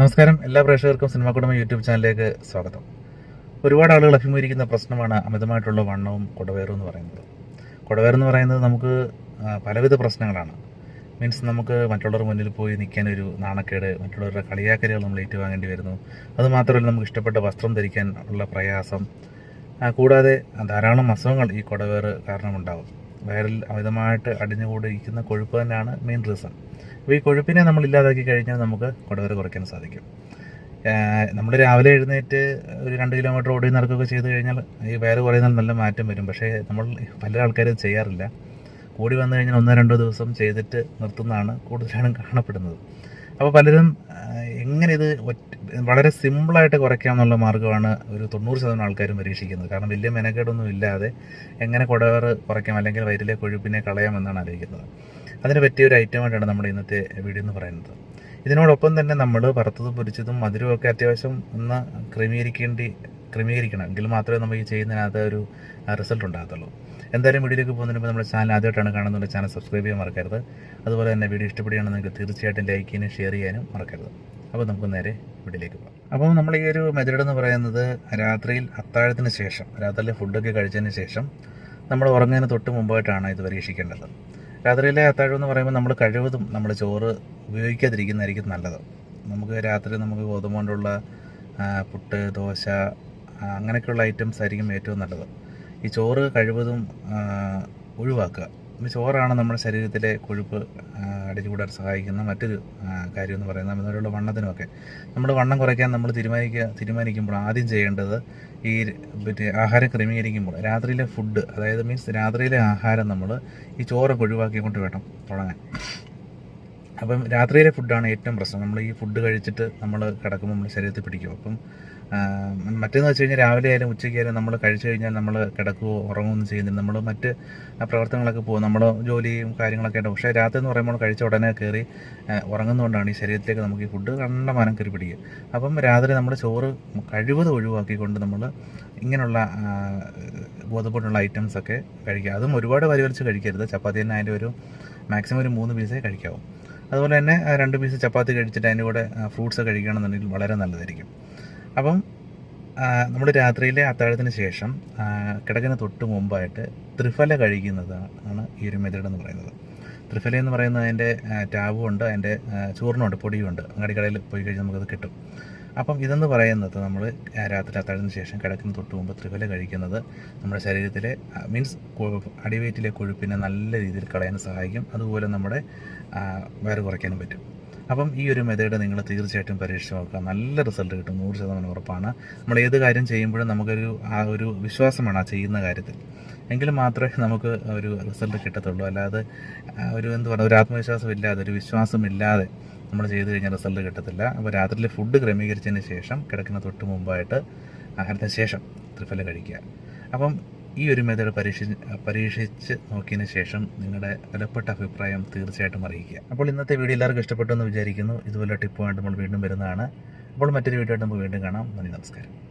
നമസ്കാരം. എല്ലാ പ്രേക്ഷകർക്കും സിനിമാ കുടുംബം യൂട്യൂബ് ചാനലിലേക്ക് സ്വാഗതം. ഒരുപാട് ആളുകൾ അഭിമുഖീകരിക്കുന്ന പ്രശ്നമാണ് അമിതമായിട്ടുള്ള വണ്ണവും കുടവേറും എന്ന് പറയുന്നത്. കുടവേർ എന്ന് പറയുന്നത് നമുക്ക് പലവിധ പ്രശ്നങ്ങളാണ്. മീൻസ് നമുക്ക് മറ്റുള്ളവർ മുന്നിൽ പോയി നിൽക്കാൻ ഒരു നാണക്കേട് മറ്റുള്ളവരുടെ കളിയാക്കലുകൾ നമ്മൾ ഏറ്റുവാങ്ങേണ്ടി വരുന്നു. അതുമാത്രമല്ല നമുക്ക് ഇഷ്ടപ്പെട്ട വസ്ത്രം ധരിക്കാൻ ഉള്ള പ്രയാസം. കൂടാതെ ധാരാളം അസുഖങ്ങൾ ഈ കുടവേറ് കാരണമുണ്ടാകും വയറിൽ അമിതമായിട്ട് അടിഞ്ഞുകൂടിയിരിക്കുന്ന കൊഴുപ്പ് തന്നെയാണ് മെയിൻ റീസൺ അപ്പോൾ ഈ കൊഴുപ്പിനെ നമ്മൾ ഇല്ലാതാക്കി കഴിഞ്ഞാൽ നമുക്ക് കുടവര കുറയ്ക്കാൻ സാധിക്കും. നമ്മൾ രാവിലെ എഴുന്നേറ്റ് ഒരു രണ്ട് കിലോമീറ്റർ ഓടി നടക്കുകയൊക്കെ ചെയ്ത് കഴിഞ്ഞാൽ ഈ വയറ് കുറയുന്നതിൽ നല്ല മാറ്റം വരും. പക്ഷേ നമ്മൾ പല ആൾക്കാരും ചെയ്യാറില്ല. കൂടി വന്നു കഴിഞ്ഞാൽ ഒന്നോ രണ്ടോ ദിവസം ചെയ്തിട്ട് നിർത്തുന്നതാണ് കൂടുതലാണ് കാണപ്പെടുന്നത്. അപ്പോൾ പലരും എങ്ങനെ ഇത് വളരെ സിമ്പിളായിട്ട് കുറയ്ക്കാം എന്നുള്ള മാർഗമാണ് ഒരു തൊണ്ണൂറ് ശതമാനം ആൾക്കാരും പരീക്ഷിക്കുന്നത്. കാരണം വലിയ മെനക്കേടൊന്നും ഇല്ലാതെ എങ്ങനെ കുടവേറ് കുറയ്ക്കാം അല്ലെങ്കിൽ വയറ്റിലെ കൊഴുപ്പിനെ കളയാമെന്നാണ് ആലോചിക്കുന്നത്. അതിന് പറ്റിയ ഒരു ഐറ്റം ആയിട്ടാണ് നമ്മുടെ ഇന്നത്തെ വീഡിയോ എന്ന് പറയുന്നത്. ഇതിനോടൊപ്പം തന്നെ നമ്മൾ വറുത്തതും പൊരിച്ചതും മധുരമൊക്കെ അത്യാവശ്യം ഒന്ന് ക്രമീകരിക്കേണ്ടി ക്രമീകരിക്കണം. എങ്കിൽ മാത്രമേ നമുക്ക് ചെയ്യുന്നതിനകത്ത് ഒരു റിസൾട്ട് ഉണ്ടാകത്തുള്ളൂ. എന്തായാലും വീഡിയോയിലേക്ക് പോകുന്നതിന് നമ്മുടെ ചാനൽ ആദ്യമായിട്ടാണ് കാണുന്നത് ചാനൽ സബ്സ്ക്രൈബ് ചെയ്യാൻ മറക്കരുത്. അതുപോലെ തന്നെ വീഡിയോ ഇഷ്ടപ്പെടുകയാണെങ്കിൽ നിങ്ങൾക്ക് തീർച്ചയായിട്ടും ലൈക്ക് ചെയ്യാനും ഷെയർ ചെയ്യാനും മറക്കരുത്. അപ്പോൾ നമുക്ക് നേരെ വീട്ടിലേക്ക് പോകാം. അപ്പോൾ നമ്മൾ ഈ ഒരു മെത്തേഡ് എന്ന് പറയുന്നത് രാത്രിയിൽ അത്താഴത്തിന് ശേഷം രാത്രിയിലെ ഫുഡൊക്കെ കഴിച്ചതിന് ശേഷം നമ്മൾ ഉറങ്ങുന്നതിന് തൊട്ട് മുമ്പായിട്ടാണ് ഇത് പരീക്ഷിക്കേണ്ടത്. രാത്രിയിലെ അത്താഴം എന്ന് പറയുമ്പോൾ നമ്മൾ കഴിവതും നമ്മൾ ചോറ് ഉപയോഗിക്കാതിരിക്കുന്നതായിരിക്കും നല്ലത്. നമുക്ക് രാത്രി നമുക്ക് ഗോതമ്പ് കൊണ്ടുള്ള പുട്ട് ദോശ അങ്ങനെയൊക്കെയുള്ള ഐറ്റംസ് ആയിരിക്കും ഏറ്റവും നല്ലത്. ഈ ചോറ് കഴിവതും ഒഴിവാക്കുക. ചോറാണ് നമ്മുടെ ശരീരത്തിലെ കൊഴുപ്പ് അടിച്ചുകൂടാൻ സഹായിക്കുന്ന മറ്റൊരു കാര്യം എന്ന് പറയുന്നത്. അതിനുള്ള വണ്ണത്തിനുമൊക്കെ. നമ്മൾ വണ്ണം കുറയ്ക്കാൻ നമ്മൾ തീരുമാനിക്കുക തീരുമാനിക്കുമ്പോൾ ആദ്യം ചെയ്യേണ്ടത് ഈ മറ്റേ ആഹാരം ക്രമീകരിക്കുമ്പോൾ രാത്രിയിലെ ഫുഡ് അതായത് മീൻസ് രാത്രിയിലെ ആഹാരം നമ്മൾ ഈ ചോറൊക്കെ ഒഴിവാക്കിക്കൊണ്ട് വേണം തുടങ്ങാൻ. അപ്പം രാത്രിയിലെ ഫുഡാണ് ഏറ്റവും പ്രശ്നം. നമ്മൾ ഈ ഫുഡ് കഴിച്ചിട്ട് നമ്മൾ കിടക്കുമ്പോൾ നമ്മൾ ശരീരത്തിൽ പിടിക്കും. അപ്പം മറ്റേന്ന് വെച്ച് കഴിഞ്ഞാൽ രാവിലെ ആയാലും ഉച്ചയ്ക്ക് ആയാലും നമ്മൾ കഴിച്ചു കഴിഞ്ഞാൽ നമ്മൾ കിടക്കുകയോ ഉറങ്ങുകയോ ഒന്നും ചെയ്യുന്നില്ല. നമ്മൾ മറ്റ് പ്രവർത്തനങ്ങളൊക്കെ പോകും. നമ്മൾ ജോലിയും കാര്യങ്ങളൊക്കെ ആയിട്ട് പക്ഷേ രാത്രി എന്ന് പറയുമ്പോൾ കഴിച്ച ഉടനെ കയറി ഉറങ്ങുന്നതുകൊണ്ടാണ് ഈ ശരീരത്തിലേക്ക് നമുക്ക് ഈ ഫുഡ് കണ്ടമാനം കയറി പിടിക്കുക. അപ്പം രാത്രി നമ്മൾ ചോറ് കഴിവത് ഒഴിവാക്കിക്കൊണ്ട് നമ്മൾ ഇങ്ങനെയുള്ള ബോധപ്പെട്ടുള്ള ഐറ്റംസൊക്കെ കഴിക്കുക. അതും ഒരുപാട് പരിവലിച്ച് കഴിക്കരുത്. ചപ്പാത്തി തന്നെ അതിന്റെ ഒരു മാക്സിമം ഒരു മൂന്ന് പീസേ കഴിക്കാവൂ. അതുപോലെ തന്നെ രണ്ട് പീസ് ചപ്പാത്തി കഴിച്ചിട്ട് അതിന്റെ കൂടെ ഫ്രൂട്ട്സ് കഴിക്കുകയാണെന്നുണ്ടെങ്കിൽ വളരെ നല്ലതായിരിക്കും. അപ്പം നമ്മൾ രാത്രിയിലെ അത്താഴത്തിന് ശേഷം കിടക്കുന്ന തൊട്ട് മുമ്പായിട്ട് ത്രിഫല കഴിക്കുന്നതാണ് ഈ ഒരു മെത്തേഡ് എന്ന് പറയുന്നത്. ത്രിഫല എന്ന് പറയുന്നത് അതിന്റെ ടാബും ഉണ്ട് അതിന്റെ ചൂർണമുണ്ട് അങ്ങാടി കടയിൽ പോയി കഴിഞ്ഞാൽ നമുക്കത് കിട്ടും. അപ്പം ഇതെന്ന് പറയുന്നത് നമ്മൾ രാത്രി അത്താഴത്തിന് ശേഷം കിടക്കുന്ന തൊട്ട് മുമ്പ് ത്രിഫല കഴിക്കുന്നത് നമ്മുടെ ശരീരത്തിലെ മീൻസ് അടിവയറ്റിലെ കൊഴുപ്പിനെ നല്ല രീതിയിൽ കളയാൻ സഹായിക്കും. അതുപോലെ നമ്മുടെ വയറ് കുറയ്ക്കാനും പറ്റും. അപ്പം ഈ ഒരു മെത്തേഡ് നിങ്ങൾ തീർച്ചയായിട്ടും പരീക്ഷിച്ച് നോക്കുക. നല്ല റിസൾട്ട് കിട്ടും. നൂറ് ശതമാനം ഉറപ്പാണ്. നമ്മൾ ഏത് കാര്യം ചെയ്യുമ്പോഴും നമുക്കൊരു ആ ഒരു വിശ്വാസമാണ് ആ ചെയ്യുന്ന കാര്യത്തിൽ. എങ്കിൽ മാത്രമേ നമുക്ക് ഒരു റിസൾട്ട് കിട്ടത്തുള്ളൂ. അല്ലാതെ ഒരു എന്ത് പറയുക ഒരു ആത്മവിശ്വാസം ഇല്ലാതെ ഒരു വിശ്വാസമില്ലാതെ നമ്മൾ ചെയ്ത് കഴിഞ്ഞാൽ റിസൾട്ട് കിട്ടത്തില്ല. അപ്പോൾ രാത്രിയിൽ ഫുഡ് ക്രമീകരിച്ചതിന് ശേഷം കിടക്കുന്ന തൊട്ട് മുമ്പായിട്ട് ആഹാരത്തിന് ശേഷം ത്രിഫല കഴിക്കുക. അപ്പം ഈ ഒരു മെത്തേഡ് പരീക്ഷിച്ച് പരീക്ഷിച്ച് നോക്കിയതിന് ശേഷം നിങ്ങളുടെ വിലപ്പെട്ട അഭിപ്രായം തീർച്ചയായിട്ടും അറിയിക്കുക. അപ്പോൾ ഇന്നത്തെ വീഡിയോ എല്ലാവർക്കും ഇഷ്ടപ്പെട്ടു എന്ന് വിചാരിക്കുന്നു. ഇതുപോലെ ടിപ്പുമായിട്ട് നമ്മൾ വീണ്ടും വരുന്നതാണ്. അപ്പോൾ മറ്റൊരു വീഡിയോ ആയിട്ട് നമുക്ക് വീണ്ടും കാണാം. നന്ദി നമസ്കാരം.